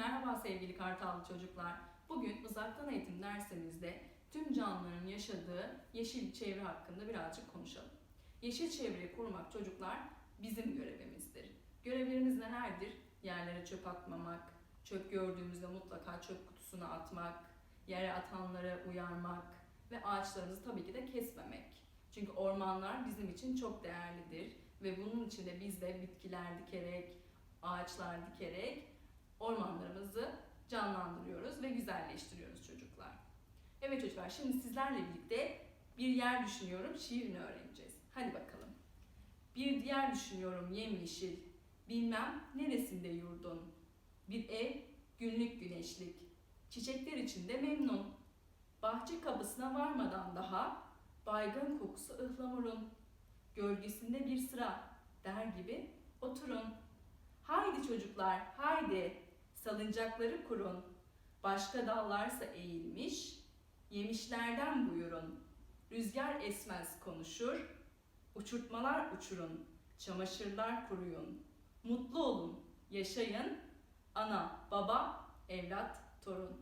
Merhaba sevgili Kartallı çocuklar. Bugün uzaktan eğitim dersimizde tüm canlıların yaşadığı yeşil çevre hakkında birazcık konuşalım. Yeşil çevreyi korumak çocuklar bizim görevimizdir. Görevlerimiz nelerdir? Yerlere çöp atmamak, çöp gördüğümüzde mutlaka çöp kutusuna atmak, yere atanları uyarmak ve ağaçlarımızı tabii ki de kesmemek. Çünkü ormanlar bizim için çok değerlidir ve bunun için de biz de bitkiler dikerek, ağaçlar dikerek ormanlarımızı canlandırıyoruz ve güzelleştiriyoruz çocuklar. Evet çocuklar şimdi sizlerle birlikte bir yer düşünüyorum şiirini öğreneceğiz. Hadi bakalım. Bir diğer düşünüyorum yemyeşil. Bilmem neresinde yurdun. Bir ev günlük güneşlik. Çiçekler içinde memnun. Bahçe kapısına varmadan daha baygın kokusu ıhlamurun. Gölgesinde bir sıra der gibi oturun. Haydi çocuklar, haydi. Salıncakları kurun. Başka dallarsa eğilmiş, yemişlerden buyurun. Rüzgar esmez konuşur, uçurtmalar uçurun, çamaşırlar kuruyun. Mutlu olun, yaşayın. Ana, baba, evlat, torun.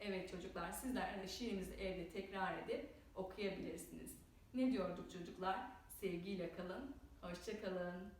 Evet çocuklar, sizler de şiirimizi evde tekrar edip okuyabilirsiniz. Ne diyorduk çocuklar? Sevgiyle kalın, hoşça kalın.